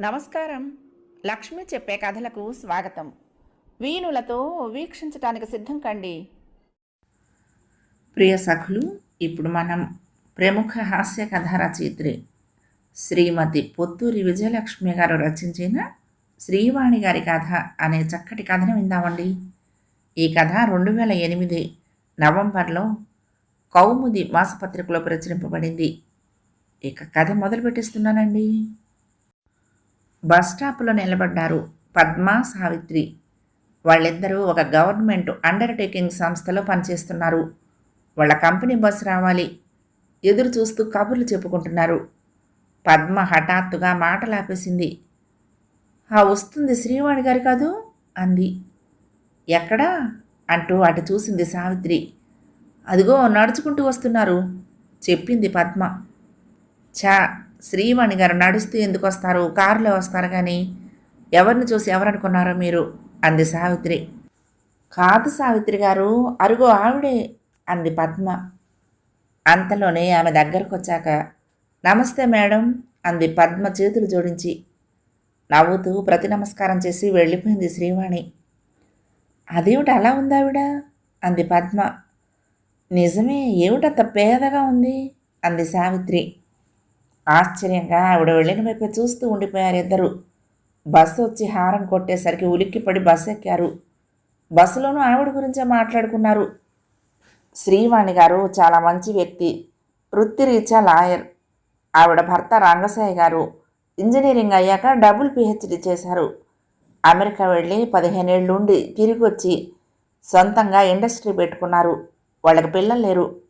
నమస్కారం. లక్ష్మి చెప్పే కథలకు స్వాగతం. వీణులతో వీక్షించటానికి సిద్ధం కండి. ప్రియ సఖులు ఇప్పుడు మనం ప్రముఖ హాస్య కథ రచయిత్రి శ్రీమతి పొత్తూరి విజయలక్ష్మి గారు రచించిన శ్రీవాణి గారి కథ అనే చక్కటి కథను విందామండి. ఈ కథ రెండు వేల ఎనిమిది నవంబర్లో కౌముది మాసపత్రికలో ప్రచురింపబడింది. ఇక కథ మొదలు పెట్టిస్తున్నానండి బస్ స్టాప్లో నిలబడ్డారు పద్మ సావిత్రి. వాళ్ళిద్దరూ ఒక గవర్నమెంట్ అండర్టేకింగ్ సంస్థలో పనిచేస్తున్నారు. వాళ్ళ కంపెనీ బస్సు రావాలి. ఎదురు చూస్తూ కబుర్లు చెప్పుకుంటున్నారు. పద్మ హఠాత్తుగా మాటలాపేసింది ఆ వస్తుంది శ్రీవాణి గారి కాదు? అంది. ఎక్కడా? అంటూ అటు చూసింది సావిత్రి. అదిగో నడుచుకుంటూ వస్తున్నారు చెప్పింది పద్మ. చా శ్రీవాణి గారు నడుస్తూ ఎందుకు వస్తారు? కారులో వస్తారు కానీ ఎవరిని చూసి ఎవరనుకున్నారో మీరు? అంది సావిత్రి. కాదు సావిత్రి గారు అరుగో ఆవిడే అంది పద్మ. అంతలోనే ఆమె దగ్గరకు వచ్చాక నమస్తే మేడం అంది పద్మ చేతులు జోడించి. నవ్వుతూ ప్రతి నమస్కారం చేసి వెళ్ళిపోయింది శ్రీవాణి. అదేమిటి అలా ఉంది ఆవిడ? అంది పద్మ. నిజమే ఏమిటంత పేదగా ఉంది? అంది సావిత్రి. ఆశ్చర్యంగా ఆవిడ వెళ్ళిన వైపు చూస్తూ ఉండిపోయారు ఇద్దరు. బస్సు వచ్చి హారం కొట్టేసరికి ఉలిక్కిపడి బస్సు ఎక్కారు బస్సులోనూ ఆవిడ గురించే మాట్లాడుకున్నారు. శ్రీవాణి గారు చాలా మంచి వ్యక్తి వృత్తిరీత్యా లాయర్. ఆవిడ భర్త రంగసాయి గారు ఇంజనీరింగ్ అయ్యాక డబుల్ పిహెచ్డి చేశారు. అమెరికా వెళ్ళి పదిహేనేళ్ళుండి తిరిగి వచ్చి సొంతంగా ఇండస్ట్రీ పెట్టుకున్నారు. వాళ్ళకి పిల్లలు లేరు.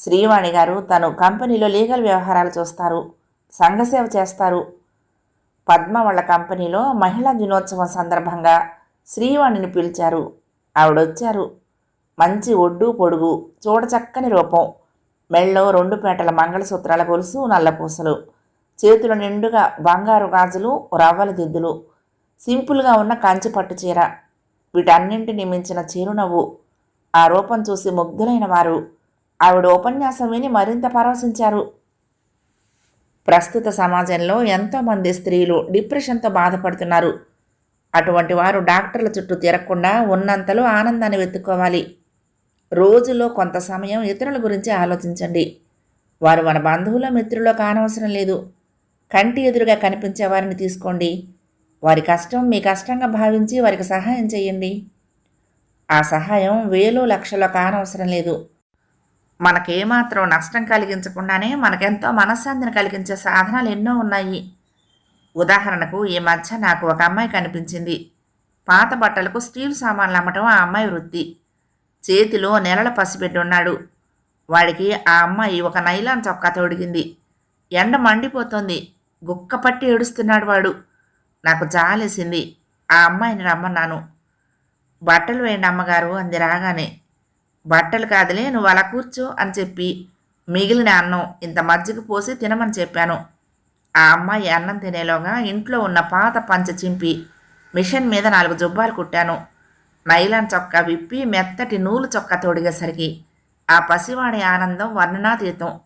శ్రీవాణి గారు తను కంపెనీలో లీగల్ వ్యవహారాలు చూస్తారు సంఘసేవ చేస్తారు. పద్మ వాళ్ళ కంపెనీలో మహిళా దినోత్సవం సందర్భంగా శ్రీవాణిని పిలిచారు. ఆవిడొచ్చారు. మంచి ఒడ్డు పొడుగు చూడచక్కని రూపం మెళ్ళో రెండు పేటల మంగళసూత్రాల గొలుసు నల్లపూసలు చేతుల నిండుగా బంగారు గాజులు రవ్వల దిద్దులు సింపుల్గా ఉన్న కంచి పట్టు చీర వీటన్నింటిని మించిన చిరునవ్వు ఆ రూపం చూసి ముగ్ధులైన వారు ఆవిడ ఉపన్యాసం విని మరింత పరవశించారు ప్రస్తుత సమాజంలో ఎంతోమంది స్త్రీలు డిప్రెషన్తో బాధపడుతున్నారు. అటువంటి వారు డాక్టర్ల చుట్టూ తిరగకుండా ఉన్నంతలో ఆనందాన్ని వెతుక్కోవాలి. రోజులో కొంత సమయం ఇతరుల గురించి ఆలోచించండి. వారు మన బంధువుల మిత్రులో కానవసరం లేదు. కంటి ఎదురుగా కనిపించే వారిని తీసుకోండి. వారి కష్టం మీ కష్టంగా భావించి వారికి సహాయం చేయండి. ఆ సహాయం వేలు లక్షలో కానవసరం లేదు. మనకేమాత్రం నష్టం కలిగించకుండానే మనకెంతో మనశ్శాంతిని కలిగించే సాధనాలు ఎన్నో ఉన్నాయి. ఉదాహరణకు ఈ మధ్య నాకు ఒక అమ్మాయి కనిపించింది. పాత బట్టలకు స్టీల్ సామాన్లు అమ్మటం ఆ అమ్మాయి వృత్తి. చేతిలో నెలల పసిబిడ్డ ఉన్నాడు. వాడికి ఆ అమ్మాయి ఒక నైలాన్ చొక్కా తొడిగింది. ఎండ మండిపోతోంది. గుక్కపట్టి ఏడుస్తున్నాడు వాడు. నాకు జాలేసింది. ఆ అమ్మాయిని రమ్మన్నాను. బట్టలు వేయండి అమ్మగారు అంది రాగానే. బట్టలు కాదులే నువ్వు అలా కూర్చో అని చెప్పి మిగిలిన అన్నం ఇంత మజ్జిగ పోసి తినమని చెప్పాను. ఆ అమ్మాయి అన్నం తినేలోగా ఇంట్లో ఉన్న పాత పంచ చింపి మిషన్ మీద నాలుగు జుబ్బాలు కుట్టాను. నైలాన్ చొక్కా విప్పి మెత్తటి నూలు చొక్కా తొడిగేసరికి ఆ పసివాడి ఆనందం వర్ణనాతీతం.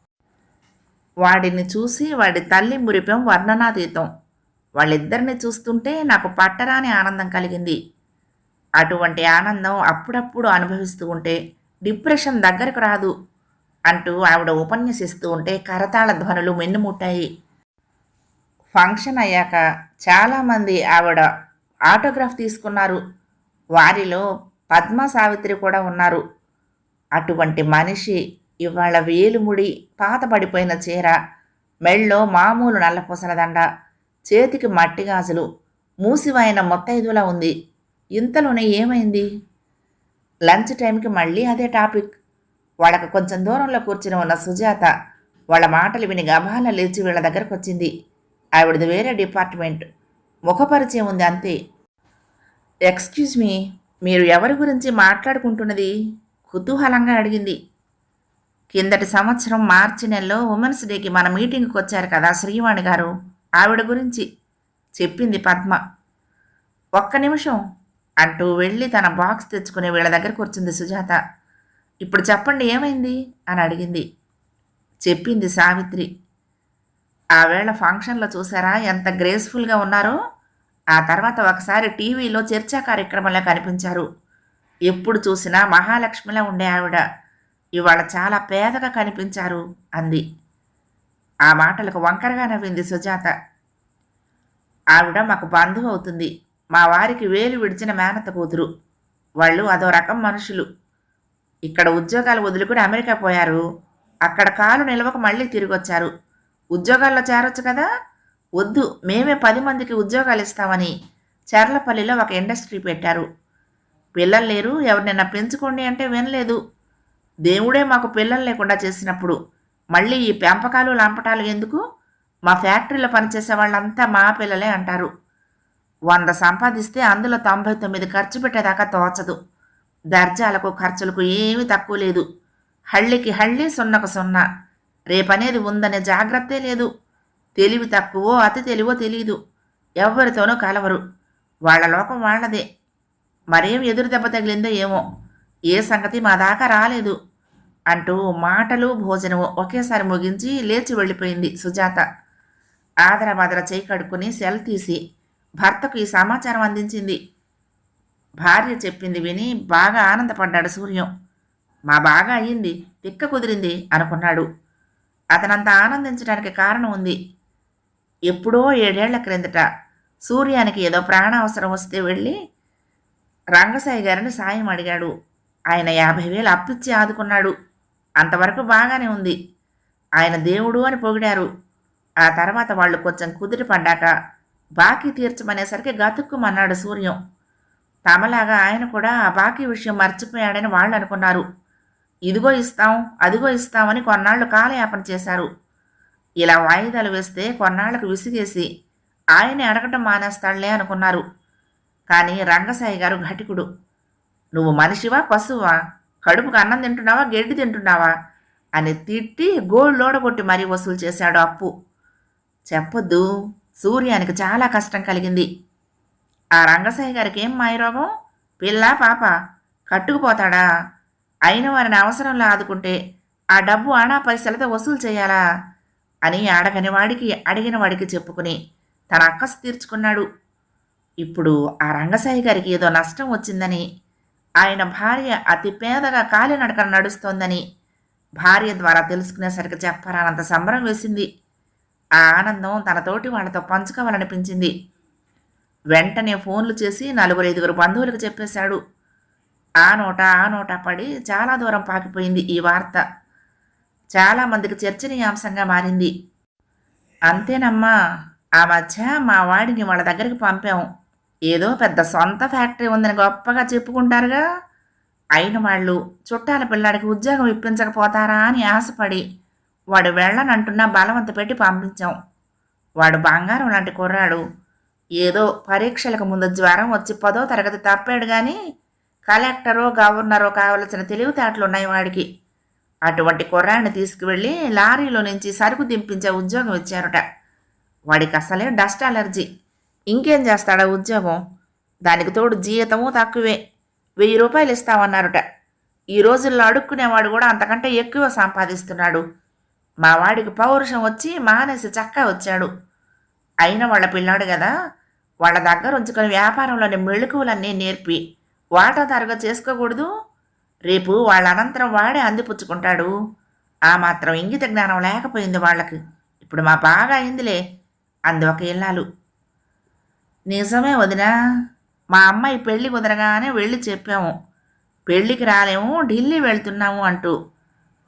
వాడిని చూసి వాడి తల్లి మురిపం వర్ణనాతీతం. వాళ్ళిద్దరిని చూస్తుంటే నాకు పట్టరాని ఆనందం కలిగింది. అటువంటి ఆనందం అప్పుడప్పుడు అనుభవిస్తూ ఉంటే డిప్రెషన్ దగ్గరకు రాదు అంటూ ఆవిడ ఉపన్యసిస్తూ ఉంటే కరతాళ ధ్వనులు మెన్నుముట్టాయి. ఫంక్షన్ అయ్యాక చాలామంది ఆవిడ ఆటోగ్రాఫ్ తీసుకున్నారు. వారిలో పద్మ సావిత్రి కూడా ఉన్నారు. అటువంటి మనిషి ఇవాళ వేలుముడి పాతపడిపోయిన చీర మెళ్ళో మామూలు నల్లపూసల దండ చేతికి మట్టి గాజులు మూసివైన మొత్తైదులా ఉంది. ఇంతలోనే ఏమైంది? లంచ్ టైంకి మళ్ళీ అదే టాపిక్. వాళ్ళకు కొంచెం దూరంలో కూర్చుని ఉన్న సుజాత వాళ్ళ మాటలు విని గభాల లేచి వీళ్ళ దగ్గరకు వచ్చింది. ఆవిడది వేరే డిపార్ట్మెంట్. ముఖపరిచయం ఉంది అంతే. ఎక్స్క్యూజ్ మీ మీరు ఎవరి గురించి మాట్లాడుకుంటున్నది? కుతూహలంగా అడిగింది. కిందటి సంవత్సరం మార్చి నెలలో ఉమెన్స్ డేకి మన మీటింగ్కి వచ్చారు కదా శ్రీవాణి గారు. ఆవిడ గురించి చెప్పింది పద్మ. ఒక్క నిమిషం. అంటూ వెళ్ళి తన బాక్స్ తెచ్చుకుని వీళ్ళ దగ్గర వచ్చింది సుజాత. ఇప్పుడు చెప్పండి ఏమైంది? అని అడిగింది. చెప్పింది సావిత్రి. ఆవేళ ఫంక్షన్లో చూసారా ఎంత గ్రేస్ఫుల్గా ఉన్నారో? ఆ తర్వాత ఒకసారి టీవీలో చర్చా కార్యక్రమంలో కనిపించారు. ఎప్పుడు చూసినా మహాలక్ష్మిలా ఉండే ఆవిడ. ఇవాళ చాలా పేదగా కనిపించారు అంది. ఆ మాటలకు వంకరగా నవ్వింది సుజాత. ఆవిడ మాకు బంధువు అవుతుంది. మా వారికి వేలు విడిచిన మేనత కూతురు. వాళ్ళు అదో రకం మనుషులు. ఇక్కడ ఉద్యోగాలు వదులుకుని అమెరికా పోయారు. అక్కడ కాలు నిలవక మళ్ళీ తిరిగి వచ్చారు ఉద్యోగాల్లో చేరొచ్చు కదా? వద్దు మేమే పది మందికి ఉద్యోగాలు ఇస్తామని చర్లపల్లిలో ఒక ఇండస్ట్రీ పెట్టారు. పిల్లలు లేరు ఎవరినైనా పెంచుకోండి అంటే వినలేదు. దేవుడే మాకు పిల్లలు లేకుండా చేసినప్పుడు. మళ్ళీ ఈ పెంపకాలు లంపటాలు ఎందుకు? మా ఫ్యాక్టరీలో పనిచేసే వాళ్ళంతా మా పిల్లలే అంటారు. వంద సంపాదిస్తే అందులో తొంభై తొమ్మిది ఖర్చు పెట్టేదాకా తోచదు. దర్జాలకు ఖర్చులకు ఏమీ తక్కువ లేదు. హళ్ళికి హళ్ళి సున్నకు సున్నా. రేపనేది ఉందనే జాగ్రత్తే లేదు. తెలివి తక్కువో అతి తెలివో తెలియదు ఎవరితోనూ కలవరు. వాళ్ళ లోకం వాళ్ళదే. మరేం ఎదురు దెబ్బ తగిలిందో ఏమో. ఏ సంగతి మా దాకా రాలేదు. అంటూ మాటలు భోజనము ఒకేసారి ముగించి లేచి వెళ్ళిపోయింది సుజాత. ఆదరబాదర చేయి కడుక్కుని సెల్ తీసి భర్తకు ఈ సమాచారం అందించింది. భార్య చెప్పింది విని బాగా ఆనందపడ్డాడు సూర్యం. మా బాగా అయ్యింది తిక్క కుదిరింది అనుకున్నాడు. అతనంత ఆనందించడానికి కారణం ఉంది. ఎప్పుడో ఏడేళ్ళ క్రిందట సూర్యానికి ఏదో ప్రాణ అవసరం వస్తే వెళ్ళి రంగసాయి గారిని సాయం అడిగాడు. ఆయన యాభై వేలు అప్పిచ్చి ఆదుకున్నాడు. అంతవరకు బాగానే ఉంది. ఆయన దేవుడు అని పొగిడారు. ఆ తర్వాత వాళ్ళు కొంచెం కుదిరి పడ్డాక బాకీ తీర్చమనేసరికి గతుక్కుమన్నాడు సూర్యం. తమలాగా ఆయన కూడా ఆ బాకీ విషయం మర్చిపోయాడని వాళ్ళు అనుకున్నారు. ఇదిగో ఇస్తాం అదిగో ఇస్తామని కొన్నాళ్ళు కాలయాపన చేశారు. ఇలా వాయిదాలు వేస్తే కొన్నాళ్ళకు విసిగేసి ఆయన్ని అడగటం మానేస్తాడులే అనుకున్నారు. కానీ రంగసాయి గారు ఘటికుడు. నువ్వు మనిషివా పశువా? కడుపుకు అన్నం తింటున్నావా గడ్డి తింటున్నావా? అని తిట్టి గోల్డ్ లోడగొట్టి మరీ వసూలు చేశాడు అప్పు. చెప్పొద్దు సూర్యానికి చాలా కష్టం కలిగింది. ఆ రంగసాయి గారికి ఏం మాయరోగం పిల్ల పాప కట్టుకుపోతాడా? అయిన వారిని అవసరంలో ఆదుకుంటే ఆ డబ్బు ఆనా పైసలతో వసూలు చేయాలా? అని అడగని వాడికి అడిగిన వాడికి చెప్పుకుని తన అక్కసు తీర్చుకున్నాడు. ఇప్పుడు ఆ రంగసాయి గారికి ఏదో నష్టం వచ్చిందని ఆయన భార్య అతి పేదగా కాలినడకన నడుస్తోందని భార్య ద్వారా తెలుసుకునేసరికి చెప్పరానంత సంబరం వేసింది. ఆ ఆనందం తనతోటి వాళ్ళతో వాళ్ళతో పంచుకోవాలనిపించింది. వెంటనే ఫోన్లు చేసి నలుగురు ఐదుగురు బంధువులకు చెప్పేశాడు. ఆ నోట ఆ నోట పడి చాలా దూరం పాకిపోయింది ఈ వార్త. చాలామందికి చర్చనీయాంశంగా మారింది. అంతేనమ్మా ఆ మధ్య మా వాడిని వాళ్ళ దగ్గరికి పంపాం. ఏదో పెద్ద సొంత ఫ్యాక్టరీ ఉందని గొప్పగా చెప్పుకుంటారుగా. అయిన వాళ్ళు చుట్టాల పిల్లాడికి ఉద్యోగం ఇప్పించకపోతారా అని ఆశపడి వాడు వెళ్ళనంటున్నా బలవంత పెట్టి పంపించాం. వాడు బంగారం లాంటి కుర్రాడు. ఏదో పరీక్షలకు ముందు జ్వరం వచ్చి పదో తరగతి తప్పాడు కానీ కలెక్టరో గవర్నరో కావలసిన తెలివితేటలు ఉన్నాయి వాడికి. అటువంటి కుర్రాడిని తీసుకువెళ్ళి లారీలో నుంచి సరుకు దింపించే ఉద్యోగం ఇచ్చారట. వాడికి అసలే డస్ట్ అలర్జీ. ఇంకేం చేస్తాడా ఉద్యోగం? దానికి తోడు జీతము తక్కువే. వెయ్యి రూపాయలు ఇస్తామన్నారట. ఈ రోజుల్లో అడుక్కునేవాడు కూడా అంతకంటే ఎక్కువ సంపాదిస్తున్నాడు. మా వాడికి పౌరుషం వచ్చి మానేసి చక్కా వచ్చాడు. అయిన వాళ్ళ పిల్లాడు కదా వాళ్ళ దగ్గర ఉంచుకొని వ్యాపారంలోని మెళుకువలన్నీ నేర్పి వాటాదారుగా చేసుకోకూడదు. రేపు వాళ్ళ అనంతరం వాడే అందిపుచ్చుకుంటాడు. ఆ మాత్రం ఇంగిత జ్ఞానం లేకపోయింది వాళ్ళకి. ఇప్పుడు మా బాగా అయిందిలే అంది ఒక ఇల్లాలు. నిజమే వదినా మా అమ్మాయి పెళ్ళి కుదరగానే వెళ్ళి చెప్పాము. పెళ్ళికి రాలేము ఢిల్లీ వెళ్తున్నాము అంటూ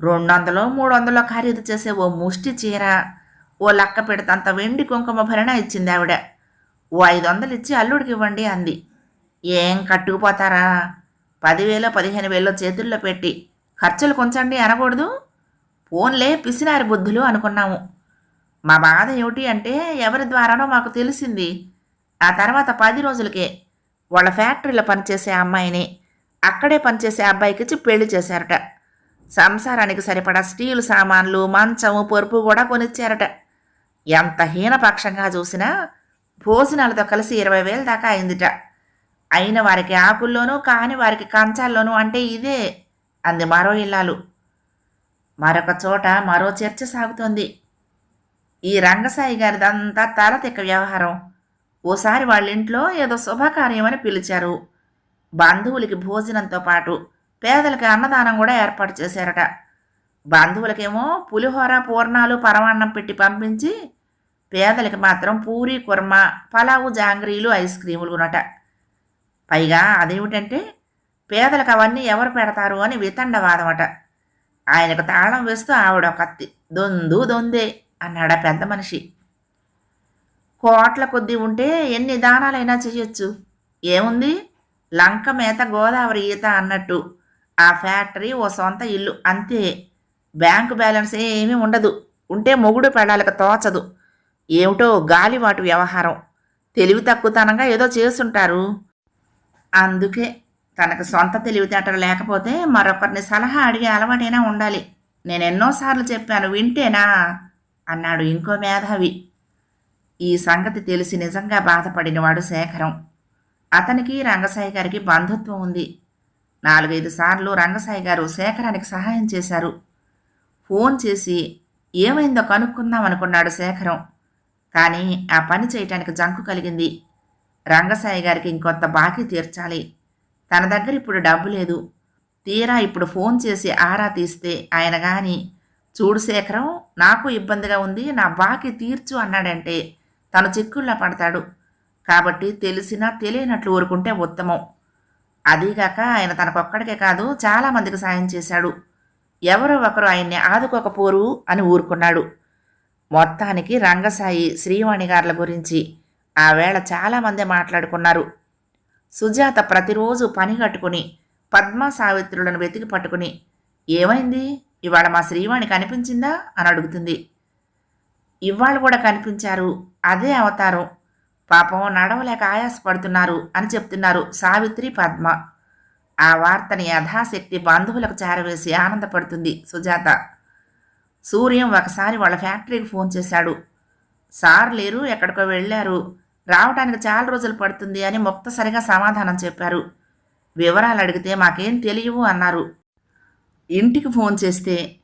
రెండు వందలు మూడు వందలు ఖరీదు చేసే ఓ ముష్టి చీర ఓ లక్క పెడతంత వెండి కుంకుమ భరణ ఇచ్చింది ఆవిడ. ఓ ఐదు వందలు ఇచ్చి అల్లుడికి ఇవ్వండి అంది. ఏం కట్టుకుపోతారా? పదివేలో పదిహేను వేలో చేతుల్లో పెట్టి ఖర్చులు కొంచండి అనకూడదు? ఫోన్లే పిసినారి బుద్ధులు అనుకున్నాము. మా బాధ ఏమిటి అంటే ఎవరి ద్వారానో మాకు తెలిసింది. ఆ తర్వాత పది రోజులకే వాళ్ళ ఫ్యాక్టరీలో పనిచేసే అమ్మాయిని అక్కడే పనిచేసే అబ్బాయికిచ్చి పెళ్ళి చేశారట. సంసారానికి సరిపడా స్టీల్ సామాన్లు మంచము పొరుపు కూడా కొనిచ్చారట. ఎంత హీనపక్షంగా చూసినా భోజనాలతో కలిసి ఇరవై వేలు దాకా అయిందిట. అయిన వారికి ఆకుల్లోనూ కాని వారికి కంచాల్లోనూ అంటే ఇదే అంది మరో ఇల్లాలు. మరొక చోట మరో చర్చ సాగుతోంది. ఈ రంగసాయి గారిదంతా తలతిక్క వ్యవహారం. ఓసారి వాళ్ళ ఇంట్లో ఏదో శుభకార్యమని పిలిచారు. బంధువులకి భోజనంతో పాటు పేదలకి అన్నదానం కూడా ఏర్పాటు చేశారట. బంధువులకేమో పులిహోర పూర్ణాలు పరమాన్నం పెట్టి పంపించి పేదలకి మాత్రం పూరి కుర్మ పలావు జాంగ్రీలు ఐస్ క్రీములు కొనట. పైగా అదేమిటంటే పేదలకు అవన్నీ ఎవరు పెడతారు అని వితండవాదమట. ఆయనకు తాళం వేస్తూ ఆవిడ కత్తి దొందు దొందే అన్నాడ పెద్ద మనిషి. కోట్ల కొద్దీ ఉంటే ఎన్ని దానాలైనా చేయొచ్చు. ఏముంది? లంక మేత గోదావరి ఈత అన్నట్టు. ఆ ఫ్యాక్టరీ ఓ సొంత ఇల్లు. అంతే. బ్యాంకు బ్యాలెన్స్ ఏమీ ఉండదు. ఉంటే మొగుడు పెళ్ళాలకు తోచదు. ఏమిటో గాలివాటు వ్యవహారం. తెలివి తక్కువతనంగా ఏదో చేసుంటారు అందుకే తనకు సొంత తెలివితేటలు లేకపోతే మరొకరిని సలహా అడిగే అలవాటైనా ఉండాలి. నేను ఎన్నోసార్లు చెప్పాను వింటేనా? అన్నాడు ఇంకో మేధావి. ఈ సంగతి తెలిసి నిజంగా బాధపడినవాడు శేఖరం. అతనికి రంగసాయి గారికి బంధుత్వం ఉంది. నాలుగైదు సార్లు రంగసాయి గారు శేఖరానికి సహాయం చేశారు. ఫోన్ చేసి ఏమైందో కనుక్కుందాం అనుకున్నాడు శేఖరం కానీ ఆ పని చేయటానికి జంకు కలిగింది. రంగసాయి గారికి ఇంకొంత బాకీ తీర్చాలి. తన దగ్గర ఇప్పుడు డబ్బు లేదు. తీరా ఇప్పుడు ఫోన్ చేసి ఆరా తీస్తే ఆయన గాని చూడు శేఖరం నాకు ఇబ్బందిగా ఉంది నా బాకీ తీర్చు అన్నాడంటే తను చిక్కుల్లా పడతాడు. కాబట్టి తెలిసినా తెలియనట్లు ఊరుకుంటే ఉత్తమం. అదీగాక ఆయన తనకొక్కడికే కాదు చాలామందికి సాయం చేశాడు. ఎవరో ఒకరు ఆయన్ని ఆదుకోకపోరు అని ఊరుకున్నాడు. మొత్తానికి రంగసాయి శ్రీవాణి గారుల గురించి ఆవేళ చాలామంది మాట్లాడుకున్నారు. సుజాత ప్రతిరోజు పని కట్టుకుని పద్మ సావిత్రులను వెతికి పట్టుకుని ఏమైంది? ఇవాళ మా శ్రీవాణి కనిపించిందా? అని అడుగుతుంది. ఇవాళ కూడా కనిపించారు. అదే అవతారం. పాపం నడవలేక ఆయాసపడుతున్నారు అని చెప్తున్నారు సావిత్రి పద్మ. ఆ వార్తని యథాశక్తి బంధువులకు చేరవేసి ఆనందపడుతుంది సుజాత. సూర్యం ఒకసారి వాళ్ళ ఫ్యాక్టరీకి ఫోన్ చేశాడు. సార్ లేరు ఎక్కడికో వెళ్ళారు. రావడానికి చాలా రోజులు పడుతుంది అని మొక్తసరిగా సమాధానం చెప్పారు. వివరాలు అడిగితే మాకేం తెలియవు అన్నారు. ఇంటికి ఫోన్ చేస్తే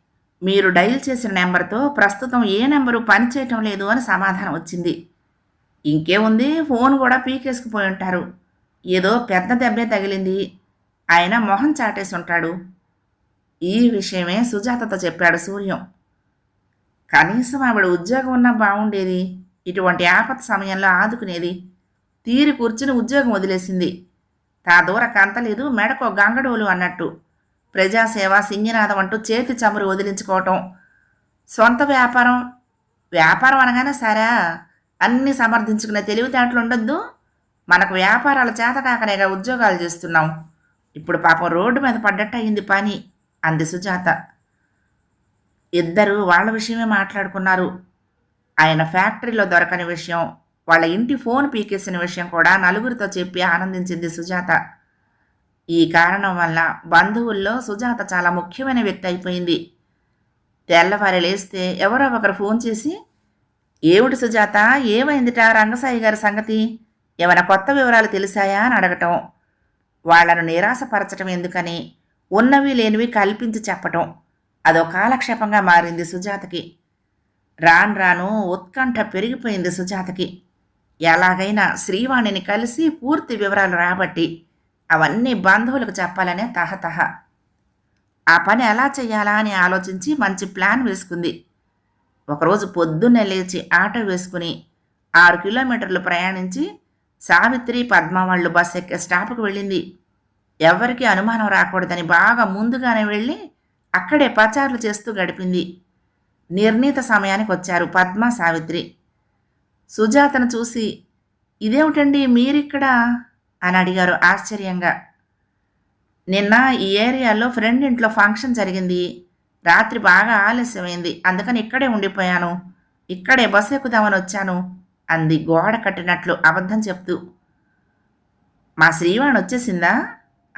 మీరు డయల్ చేసిన నెంబర్తో ప్రస్తుతం ఏ నెంబరు పనిచేయటం లేదు అని సమాధానం వచ్చింది. ఇంకేముంది? ఫోన్ కూడా పీకేసుకుపోయి ఉంటారు ఏదో పెద్ద దెబ్బే తగిలింది. ఆయన మొహం చాటేసి ఉంటాడు ఈ విషయమే సుజాతతో చెప్పాడు సూర్యం. కనీసం ఆవిడ ఉద్యోగం ఉన్నా బాగుండేది ఇటువంటి ఆపత్ సమయంలో ఆదుకునేది. తీరి కూర్చుని ఉద్యోగం వదిలేసింది. తా దూర కంతలేదు మెడకో గంగడోలు అన్నట్టు. ప్రజాసేవ సింగినాథం అంటూ చేతి చమురు వదిలించుకోవటం. సొంత వ్యాపారం వ్యాపారం అనగానే సరే? అన్నీ సమర్థించుకునే తెలివితేటలు ఉండొద్దు. మనకు వ్యాపారాల చేతకాకనేగా ఉద్యోగాలు చేస్తున్నాం. ఇప్పుడు పాపం రోడ్డు మీద పడ్డట్టు అయింది పని. అంది సుజాత. ఇద్దరు వాళ్ళ విషయమే మాట్లాడుకున్నారు. ఆయన ఫ్యాక్టరీలో దొరకని విషయం వాళ్ళ ఇంటి ఫోన్ పీకేసిన విషయం కూడా నలుగురితో చెప్పి ఆనందించింది సుజాత. ఈ కారణం వల్ల బంధువుల్లో సుజాత చాలా ముఖ్యమైన వ్యక్తి అయిపోయింది. తెల్లవారి లేస్తే ఎవరో ఒకరు ఫోన్ చేసి ఏమిటి సుజాత? ఏమైందిట రంగసాయి గారి సంగతి? ఏమైనా కొత్త వివరాలు తెలిసాయా అని అడగటం. వాళ్ళను నిరాశపరచటం ఎందుకని? ఉన్నవి లేనివి కల్పించి చెప్పటం. అదో కాలక్షేపంగా మారింది సుజాతకి. రాను రాను ఉత్కంఠ పెరిగిపోయింది సుజాతకి. ఎలాగైనా శ్రీవాణిని కలిసి పూర్తి వివరాలు రాబట్టి అవన్నీ బంధువులకు చెప్పాలనే తహతహ. ఆ పని ఎలా చేయాలా అని ఆలోచించి మంచి ప్లాన్ వేసుకుంది. ఒకరోజు పొద్దున్నే లేచి ఆటో వేసుకుని ఆరు కిలోమీటర్లు ప్రయాణించి సావిత్రి పద్మ వాళ్ళు బస్ ఎక్కే స్టాప్కి వెళ్ళింది. ఎవరికీ అనుమానం రాకూడదని బాగా ముందుగానే వెళ్ళి అక్కడే పచారులు చేస్తూ గడిపింది. నిర్ణీత సమయానికి వచ్చారు పద్మ సావిత్రి. సుజాతను చూసి ఇదేమిటండి మీరిక్కడ? అని అడిగారు ఆశ్చర్యంగా. నిన్న ఈ ఏరియాలో ఫ్రెండ్ ఇంట్లో ఫంక్షన్ జరిగింది. రాత్రి బాగా ఆలస్యమైంది. అందుకని ఇక్కడే ఉండిపోయాను. ఇక్కడే బస్సు ఎక్కుదామని వచ్చాను అంది గోడ కట్టినట్లు అబద్ధం చెప్తూ. మా శ్రీవాణి వచ్చేసిందా?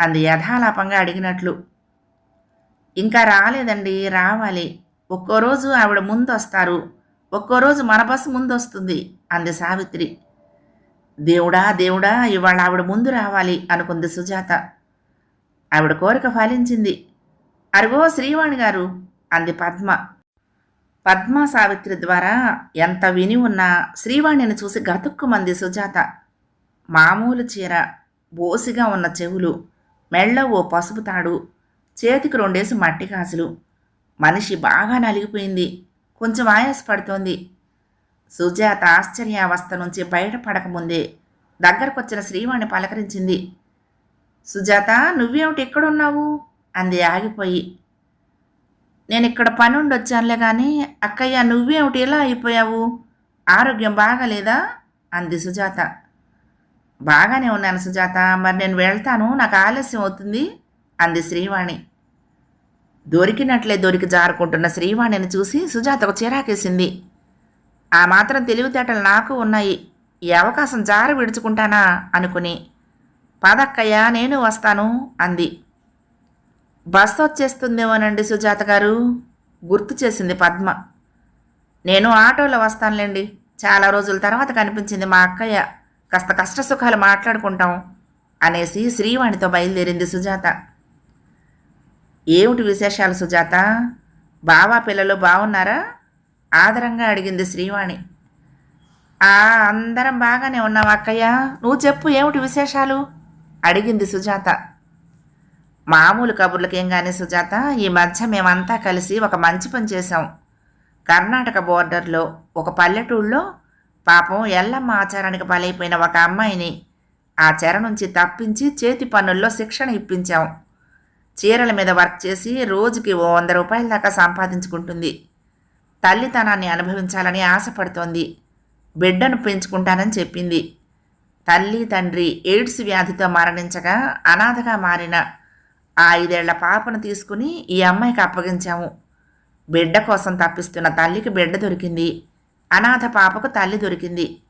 అంది యథాలాపంగా అడిగినట్లు. ఇంకా రాలేదండి రావాలి. ఒక్కో రోజు ఆవిడ ముందు వస్తారు ఒక్కో రోజు మన బస్సు ముందు వస్తుంది అంది సావిత్రి. దేవుడా దేవుడా ఇవాళ ఆవిడ ముందు రావాలి అనుకుంది సుజాత. ఆవిడ కోరిక ఫలించింది. అరుగో శ్రీవాణి గారు అంది పద్మ. పద్మా సావిత్రి ద్వారా ఎంత విని ఉన్నా శ్రీవాణిని చూసి గతుక్కుమంది సుజాత. మామూలు చీర బోసిగా ఉన్న చెవులు మెళ్ళ ఓ పసుపు తాడు చేతికి రెండేసి మట్టి కాసులు. మనిషి బాగా నలిగిపోయింది. కొంచెం ఆయాసపడుతోంది. సుజాత ఆశ్చర్యావస్థ నుంచి బయటపడకముందే దగ్గరకొచ్చిన శ్రీవాణి పలకరించింది. సుజాత నువ్వేమిటి ఎక్కడున్నావు అంది ఆగిపోయి. నేను ఇక్కడ పనుండి వచ్చానులే కానీ అక్కయ్య నువ్వేమిటి ఇలా అయిపోయావు? ఆరోగ్యం బాగాలేదా? అంది సుజాత. బాగానే ఉన్నాను సుజాత మరి నేను వెళ్తాను నాకు ఆలస్యం అవుతుంది అంది శ్రీవాణి. దొరికినట్లే దొరికి జారుకుంటున్న శ్రీవాణిని చూసి సుజాతకు చిరాకేసింది. ఆ మాత్రం తెలివితేటలు నాకు ఉన్నాయి ఈ అవకాశం జార విడుచుకుంటానా? అనుకుని. పదక్కయ్యా నేను వస్తాను అంది. బస్సు వచ్చేస్తుందేమోనండి సుజాత గారు. గుర్తు చేసింది పద్మ. నేను ఆటోలో వస్తానులేండి. చాలా రోజుల తర్వాత కనిపించింది మా అక్కయ్య. కాస్త కష్ట సుఖాలు మాట్లాడుకుంటాం అనేసి శ్రీవాణితో బయలుదేరింది సుజాత. ఏమిటి విశేషాలు సుజాత? బావా పిల్లలు బాగున్నారా ఆదరంగా అడిగింది శ్రీవాణి. ఆ అందరం బాగానే ఉన్నాం అక్కయ్య. నువ్వు చెప్పు ఏమిటి విశేషాలు? అడిగింది సుజాత. మామూలు కబుర్లకేం కానీ సుజాత ఈ మధ్య మేమంతా కలిసి ఒక మంచి పని చేశాం. కర్ణాటక బోర్డర్లో ఒక పల్లెటూళ్ళలో పాపం ఎల్లమ్మ ఆచారానికి బలైపోయిన ఒక అమ్మాయిని ఆ చెర నుంచి తప్పించి చేతి పనుల్లో శిక్షణ ఇప్పించాం. చీరల మీద వర్క్ చేసి రోజుకి ఓ వంద రూపాయల దాకా సంపాదించుకుంటుంది. తల్లితనాన్ని అనుభవించాలని ఆశపడుతోంది. బిడ్డను పెంచుకుంటానని చెప్పింది. తల్లి తండ్రి ఎయిడ్స్ వ్యాధితో మరణించగా అనాథగా మారిన ఆ ఐదేళ్ళ పాపను తీసుకుని ఈ అమ్మాయికి అప్పగించాము. బిడ్డ కోసం తప్పిస్తున్న తల్లికి బిడ్డ దొరికింది. అనాథ పాపకు తల్లి దొరికింది.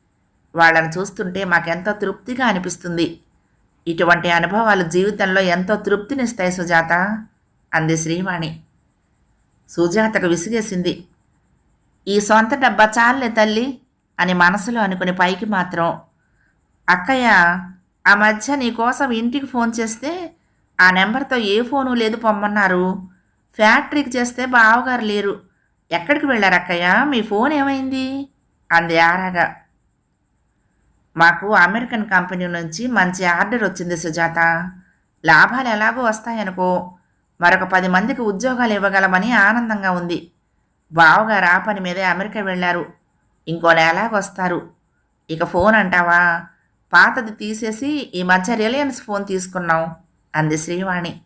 వాళ్ళని చూస్తుంటే మాకెంతో తృప్తిగా అనిపిస్తుంది. ఇటువంటి అనుభవాలు జీవితంలో ఎంతో తృప్తినిస్తాయి సుజాత అంది శ్రీవాణి. సుజాతకు విసిగేసింది. ఈ సొంత డబ్బా చాలే తల్లి అని మనసులో అనుకుని పైకి మాత్రం. అక్కయ్య ఆ మధ్య నీకోసం ఇంటికి ఫోన్ చేస్తే ఆ నెంబర్తో ఏ ఫోను లేదు పొమ్మన్నారు. ఫ్యాక్టరీకి చేస్తే బావగారు లేరు. ఎక్కడికి వెళ్ళారక్కయ్యా మీ ఫోన్ ఏమైంది? అంది ఆరాగా. మాకు అమెరికన్ కంపెనీ నుంచి మంచి ఆర్డర్ వచ్చింది సుజాత. లాభాలు ఎలాగో వస్తాయనుకో. మరొక పది మందికి ఉద్యోగాలు ఇవ్వగలమని ఆనందంగా ఉంది. బావగారు ఆ పని మీదే అమెరికా వెళ్ళారు. ఇంకో నెలాగొస్తారు ఇక ఫోన్ అంటావా? పాతది తీసేసి ఈ మధ్య రిలయన్స్ ఫోన్ తీసుకున్నాం. అంది శ్రీవాణి.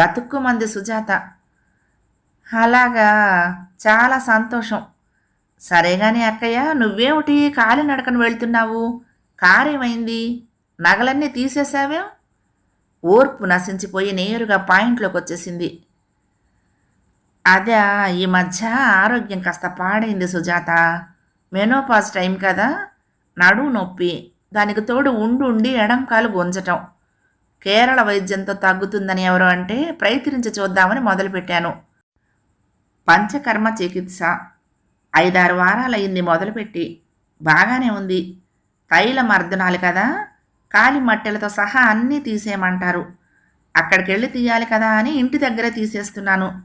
గతుక్కుమంది సుజాత. అలాగా చాలా సంతోషం. సరేగాని అక్కయ్య నువ్వేమిటి కాలినడకను వెళ్తున్నావు? కారేమైంది? నగలన్నీ తీసేసావేం ఓర్పు నశించిపోయి నేరుగా పాయింట్లోకి వచ్చేసింది అదే ఈ మధ్య ఆరోగ్యం కాస్త పాడైంది సుజాత. మెనోపాజ్ టైం కదా? నడువు నొప్పి. దానికి తోడు ఉండి ఉండి ఎడం కాలు గుంజటం. కేరళ వైద్యంతో తగ్గుతుందని ఎవరు అంటే ప్రయత్నించి చూద్దామని మొదలుపెట్టాను. పంచకర్మ చికిత్స. ఐదారు వారాలయ్యింది మొదలుపెట్టి. బాగానే ఉంది. తైల మర్దనాలు కదా. కాలి మట్టెలతో సహా అన్నీ తీసేయమంటారు. అక్కడికి వెళ్ళి తీయాలి కదా అని ఇంటి దగ్గరే తీసేస్తున్నాను.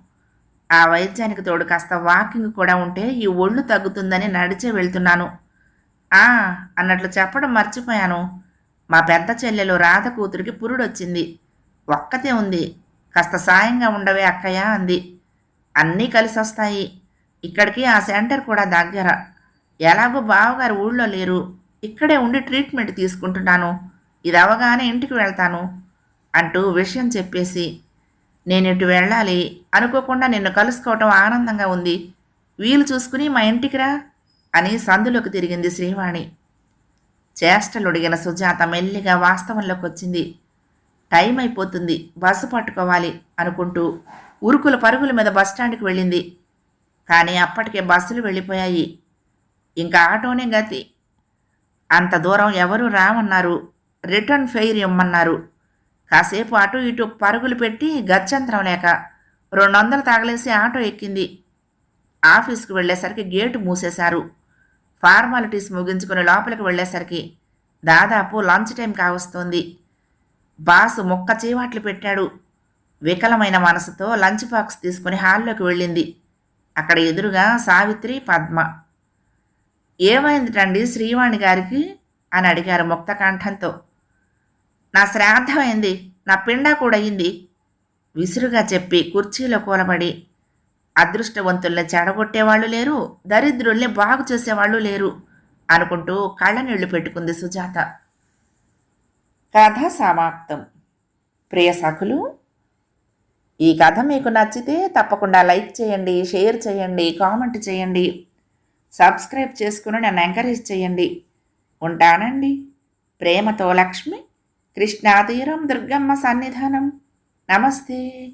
ఆ వైద్యానికి తోడు కాస్త వాకింగ్ కూడా ఉంటే ఈ ఒళ్ళు తగ్గుతుందని నడిచే వెళ్తున్నాను. ఆ అన్నట్లు చెప్పడం మర్చిపోయాను. మా పెద్ద చెల్లెలు రాధ కూతురికి పురుడొచ్చింది. ఒక్కతే ఉంది. కాస్త సాయంగా ఉండవే అక్కయ్య అంది. అన్నీ కలిసి వస్తాయి ఇక్కడికి ఆ సెంటర్ కూడా దగ్గర. ఎలాగో బావగారు ఊళ్ళో లేరు. ఇక్కడే ఉండి ట్రీట్మెంట్ తీసుకుంటున్నాను. ఇది అవగానే ఇంటికి వెళ్తాను అంటూ విషయం చెప్పేసి నేను ఇటు వెళ్ళాలి. అనుకోకుండా నిన్ను కలుసుకోవటం ఆనందంగా ఉంది. వీలు చూసుకుని మా ఇంటికి రా అని సందులోకి తిరిగింది శ్రీవాణి. చేష్టలుడిగిన సుజాత మెల్లిగా వాస్తవంలోకి వచ్చింది టైం అయిపోతుంది బస్సు పట్టుకోవాలి అనుకుంటూ ఉరుకుల పరుగుల మీద బస్టాండ్కి వెళ్ళింది. కానీ అప్పటికే బస్సులు వెళ్ళిపోయాయి. ఇంకా ఆటోనే గతి. అంత దూరం ఎవరూ రామన్నారు. Return fair ఇమ్మన్నారు. కాసేపు అటు ఇటు పరుగులు పెట్టి గత్యంతరం లేక రెండు వందలు తగలేసి ఆటో ఎక్కింది. ఆఫీస్కి వెళ్ళేసరికి గేటు మూసేశారు. ఫార్మాలిటీస్ ముగించుకుని లోపలికి వెళ్ళేసరికి దాదాపు లంచ్ టైం కావస్తోంది. బాసు మొక్క చీవాట్లు పెట్టాడు. వికలమైన మనసుతో లంచ్ బాక్స్ తీసుకుని హాల్లోకి వెళ్ళింది. అక్కడ ఎదురుగా సావిత్రి పద్మ. ఏమైందిటండి శ్రీవాణి గారికి? అని అడిగారు ముక్తకంఠంతో నా శ్రాద్ధమైంది నా పిండా కూడా అయింది విసురుగా చెప్పి కుర్చీలో కూలబడి అదృష్టవంతుల్ని చెడగొట్టేవాళ్ళు లేరు దరిద్రుల్ని బాగు చేసేవాళ్ళు లేరు అనుకుంటూ కళ్ళ నీళ్ళు పెట్టుకుంది సుజాత. కథ సమాప్తం. ప్రియ సఖులు ఈ కథ మీకు నచ్చితే తప్పకుండా లైక్ చేయండి షేర్ చేయండి కామెంట్ చేయండి సబ్స్క్రైబ్ చేసుకుని నన్ను ఎంకరేజ్ చేయండి. ఉంటానండి. ప్రేమతో లక్ష్మి కృష్ణాతీరం దుర్గమ్మ సన్నిధానం. నమస్తే.